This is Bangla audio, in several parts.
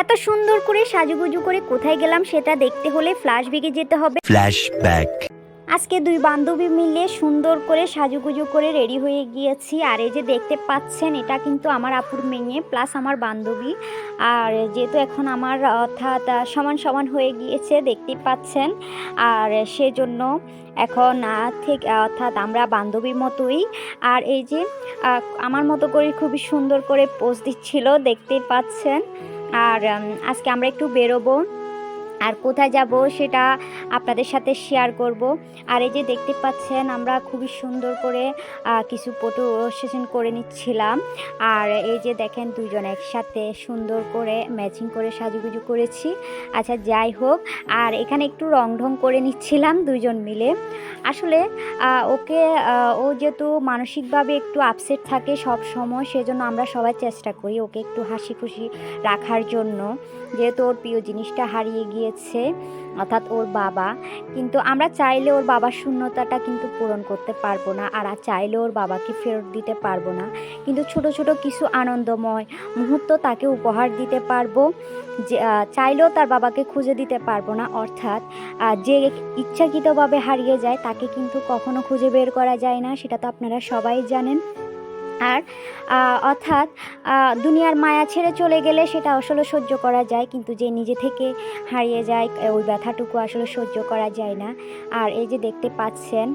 এত সুন্দর করে সাজুগুজু করে কোথায় গেলাম সেটা দেখতে হলে ফ্ল্যাশ বেগে যেতে হবে। Flashback. আজকে দুই বান্ধবী মিলে সুন্দর করে সাজুগুজু করে রেডি হয়ে গিয়েছি। আর এই যে দেখতে পাচ্ছেন এটা কিন্তু আমার আপুর মেয়ে প্লাস আমার বান্ধবী। আর যেহেতু এখন আমার অর্থাৎ সমান সমান হয়ে গিয়েছে দেখতে পাচ্ছেন। আর সেজন্য এখন থেকে অর্থাৎ আমরা বান্ধবীর মতোই। আর এই যে আমার মতো করে খুবই সুন্দর করে পোজ দিচ্ছিল দেখতে পাচ্ছেন। আর আজকে আমরা একটু বেরোবো। আর কোথায় যাব সেটা আপনাদের সাথে শেয়ার করব। আর এই যে দেখতে পাচ্ছেন, আমরা খুবই সুন্দর করে কিছু ফটো সেশন করে নিচ্ছিলাম। আর এই যে দেখেন দুজন একসাথে সুন্দর করে ম্যাচিং করে সাজুগুজু করেছি। আচ্ছা যাই হোক, আর এখানে একটু রং ঢং করে নিচ্ছিলাম দুজন মিলে। আসলে ওকে ও যেহেতু মানসিকভাবে একটু আপসেট থাকে সব সময়, সেজন্য আমরা সবাই চেষ্টা করি ওকে একটু হাসি খুশি রাখার জন্য। যেহেতু ওর প্রিয় জিনিসটা হারিয়ে গিয়েছে অর্থাৎ ওর বাবা। কিন্তু আমরা চাইলে ওর বাবার শূন্যতাটা কিন্তু পূরণ করতে পারব না আর চাইলে ওর বাবাকে ফেরত দিতে পারব না। কিন্তু ছোট ছোট কিছু আনন্দময় মুহূর্ত তাকে উপহার দিতে পারব। যে চাইলেও তার বাবাকে খুঁজে দিতে পারব না, অর্থাৎ যে ইচ্ছাকৃতভাবে হারিয়ে যায় তাকে কিন্তু কখনো খুঁজে বের করা যায় না, সেটা তো আপনারা সবাই জানেন। আর অর্থাৎ দুনিয়ার মায়া ছেড়ে চলে গেলে সেটা আসলে সহ্য করা যায়, কিন্তু যে নিজে থেকে হারিয়ে যায় ওই ব্যথাটুকু আসলে সহ্য করা যায় না। আর এই যে দেখতে পাচ্ছেন,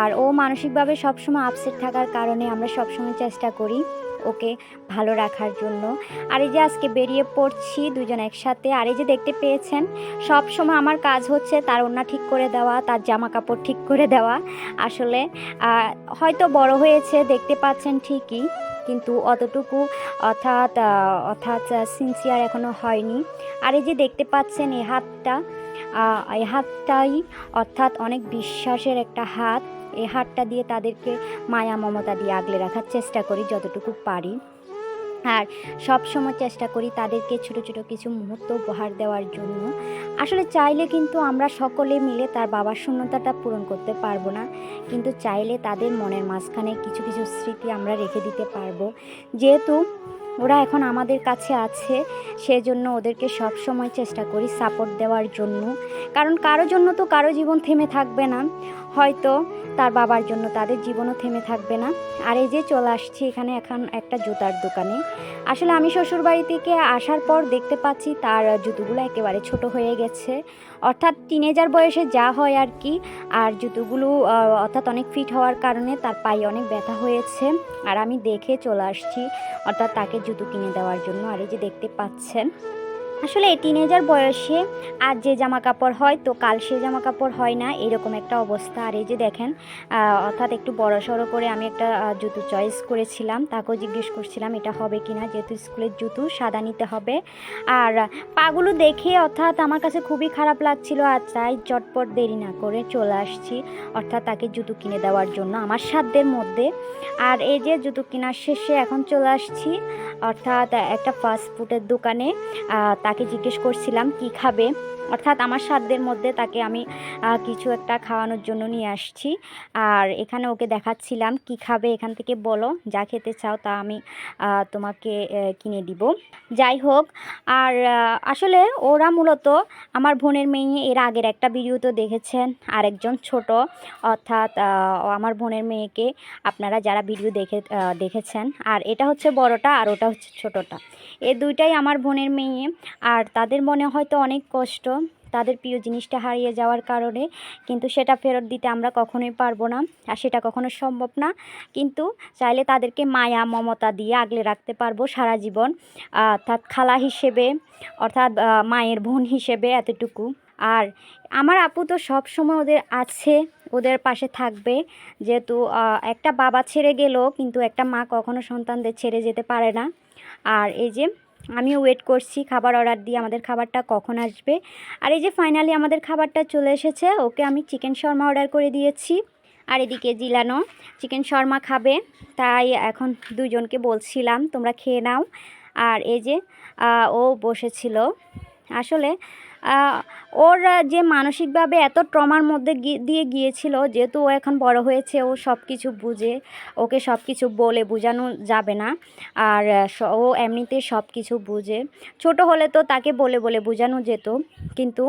আর ও মানসিকভাবে সবসময় আপসেট থাকার কারণে আমরা সবসময় চেষ্টা করি ওকে ভালো রাখার জন্য। আর এই যে আজকে বেরিয়ে পড়ছি দুজন একসাথে, আর এই যে দেখতে পেয়েছেন, সব সময় আমার কাজ হচ্ছে তার ওড়না ঠিক করে দেওয়া, তার জামা কাপড় ঠিক করে দেওয়া। আসলে হয়তো বড় হয়েছে, দেখতে পাচ্ছেন ঠিকই, কিন্তু অতটুকু অর্থাৎ অর্থাৎ সিনসিয়ার এখনও হয়নি। আর এই যে দেখতে পাচ্ছেন এই হাতটা এই হাতটাই অর্থাৎ অনেক বিশ্বাসের একটা হাত। এই হাতটা দিয়ে তাদেরকে মায়া মমতা দিয়ে আগলে রাখার চেষ্টা করি যতটুকু পারি। আর সব সময় চেষ্টা করি তাদেরকে ছোট ছোট কিছু মুহূর্ত উপহার দেওয়ার জন্য। আসলে চাইলে কিন্তু আমরা সকলে মিলে তার বাবার শূন্যতাটা পূরণ করতে পারব না। কিন্তু চাইলে তাদের মনের মাঝখানে কিছু কিছু স্মৃতি আমরা রেখে দিতে পারব। যেহেতু ওরা এখন আমাদের কাছে আছে, সেজন্য ওদেরকে সব সময় চেষ্টা করি সাপোর্ট দেওয়ার জন্য। কারণ কারও জন্য তো কারও জীবন থেমে থাকবে না। হয়তো তার বাবার জন্য তাদের জীবনও থেমে থাকবে না। আর এই যে চলে আসছি এখানে এখন একটা জুতার দোকানে। আসলে আমি শ্বশুরবাড়ি থেকে আসার পর দেখতে পাচ্ছি তার জুতোগুলো একেবারে ছোট হয়ে গেছে। অর্থাৎ টিনেজার বয়সে যা হয় আর কি, আর জুতোগুলো অর্থাৎ অনেক ফিট হওয়ার কারণে তার পায়ে অনেক ব্যথা হয়েছে। আর আমি দেখে চলে আসছি, অর্থাৎ তাকে জুতো কিনে দেওয়ার জন্য। আর এই যে দেখতে পাচ্ছেন আসলে টিনেজার বয়সে আর যে জামা কাপড় হয়, তো কাল সে জামা কাপড় হয় না, এরকম একটা অবস্থা। আর এই যে দেখেন অর্থাৎ একটু বড় সড়ো করে আমি একটা জুতো চয়েস করেছিলাম, তাকেও জিজ্ঞেস করছিলাম, এটা হবে কি না? যেহেতু স্কুলের জুতো, সাদা নিতে হবে। আর পাগুলো দেখে অর্থাৎ আমার কাছে খুবই খারাপ লাগছিল, আর তাই চটপট দেরি না করে চলে আসছি, অর্থাৎ তাকে জুতো কিনে দেওয়ার জন্য, আমার সাধ্যের মধ্যে। আর এই যে জুতো কেনার শেষে এখন চলে আসছি অর্থাৎ একটা ফাস্ট ফুডের দোকানে তাকে জিজ্ঞেস করছিলাম, কি খাবে? অর্থাৎ আমার সাধ্যের মধ্যে তাকে আমি কিছু একটা খাওয়ানোর জন্য নিয়ে আসছি। আর এখানে ওকে দেখাচ্ছিলাম, কি খাবে এখান থেকে বলো, যা খেতে চাও তা আমি তোমাকে কিনে দিব। যাই হোক, আর আসলে ওরা মূলত আমার বোনের মেয়ে, এর আগের একটা ভিডিও তো দেখেছেন, আরেকজন ছোট। অর্থাৎ আমার বোনের মেয়েকে আপনারা যারা ভিডিও দেখে দেখেছেন, আর এটা হচ্ছে বড়টা আর ওটা হচ্ছে ছোটটা। এ দুইটাই আমার বোনের মেয়ে, আর তাদের মনে হয়তো অনেক কষ্ট তাদের প্রিয় জিনিসটা হারিয়ে যাওয়ার কারণে। কিন্তু সেটা ফেরত দিতে আমরা কখনোই পারব না, আর সেটা কখনো সম্ভব না। কিন্তু চাইলে তাদেরকে মায়া, মমতা দিয়ে আগলে রাখতে পারব সারা জীবন। অর্থাৎ খালা হিসেবে, অর্থাৎ মায়ের বোন হিসেবে এতটুকু। আর আমার আপু তো সব সময় ওদের আছে, ওদের পাশে থাকবে। যেহেতু একটা বাবা ছেড়ে গেলেও কিন্তু একটা মা কখনো সন্তানদের ছেড়ে যেতে পারে না। আর এই যে আমিও ওয়েট করছি, খাবার অর্ডার দিয়ে আমাদের খাবারটা কখন আসবে। আর এই যে ফাইনালি আমাদের খাবারটা চলে এসেছে, ওকে আমি চিকেন শর্মা অর্ডার করে দিয়েছি। আর এদিকে জিলানো চিকেন শর্মা খাবে, তাই এখন দুজনকে বলছিলাম, তোমরা খেয়ে নাও। আর এই যে ও বসেছিল। আসলে ওর যে মানসিকভাবে এত ট্রমার মধ্যে দিয়ে গিয়েছিল, যেহেতু ও এখন বড় হয়েছে, ও সব কিছু বুঝে, ওকে সব কিছু বলে বোঝানো যাবে না। আর ও এমনিতে সব কিছু বুঝে। ছোট হলে তো তাকে বলে বলে বোঝানো যেত। কিন্তু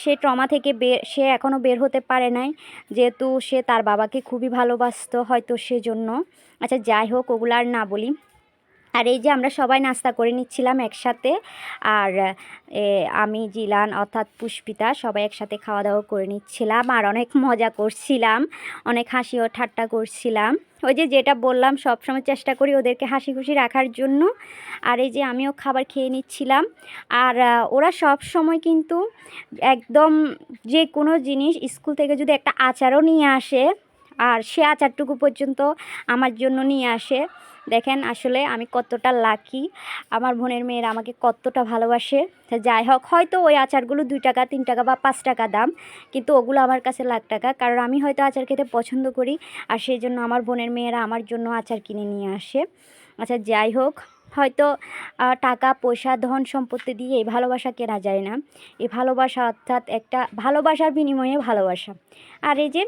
সে ট্রমা থেকে সে এখনও বের হতে পারে নাই। যেহেতু সে তার বাবাকে খুবই ভালোবাসতো হয়তো সেজন্য। আচ্ছা যাই হোক, ওগুলো আর না বলি। আর এই যে আমরা সবাই নাস্তা করে নিচ্ছিলাম একসাথে, আর আমি, জিলান অর্থাৎ পুষ্পিতা সবাই একসাথে খাওয়া দাওয়া করে নিচ্ছিলাম আর অনেক মজা করছিলাম, অনেক হাসি ও ঠাট্টা করছিলাম। ওই যে যেটা বললাম, সবসময় চেষ্টা করি ওদেরকে হাসি খুশি রাখার জন্য। আর এই যে আমিও খাবার খেয়ে নিচ্ছিলাম। আর ওরা সব সময় কিন্তু একদম যে কোনো জিনিস স্কুল থেকে যদি একটা আচারও নিয়ে আসে, আর সে আচারটুকু পর্যন্ত আমার জন্য নিয়ে আসে দেখেন আসলে আমি কতটা লাকি আমার বোনের মেয়েরা আমাকে কতটা ভালোবাসে। যাই হোক, হয়তো ওই আচারগুলো দুই টাকা, তিন টাকা বা পাঁচ টাকা দাম, কিন্তু ওগুলো আমার কাছে লাখ টাকা, কারণ আমি হয়তো আচার খেতে পছন্দ করি, আর সেই জন্য আমার বোনের মেয়েরা আমার জন্য আচার কিনে নিয়ে আসে। আচ্ছা যাই হোক, হয়তো টাকা, পয়সা, ধন সম্পত্তি দিয়ে এই ভালোবাসা কেনা যায় না। এই ভালোবাসা অর্থাৎ একটা ভালোবাসার বিনিময়ে ভালোবাসা। আর এই যে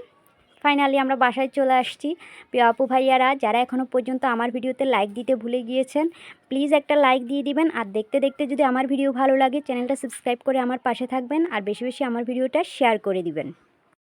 ফাইনালি আমরা বাসায় চলে আসছি। প্রিয় আপু ভাইয়ারা, যারা এখনও পর্যন্ত আমার ভিডিওতে লাইক দিতে ভুলে গিয়েছেন প্লিজ একটা লাইক দিয়ে দিবেন। আর দেখতে দেখতে যদি আমার ভিডিও ভালো লাগে চ্যানেলটা সাবস্ক্রাইব করে আমার পাশে থাকবেন। আর বেশি বেশি আমার ভিডিওটা শেয়ার করে দিবেন।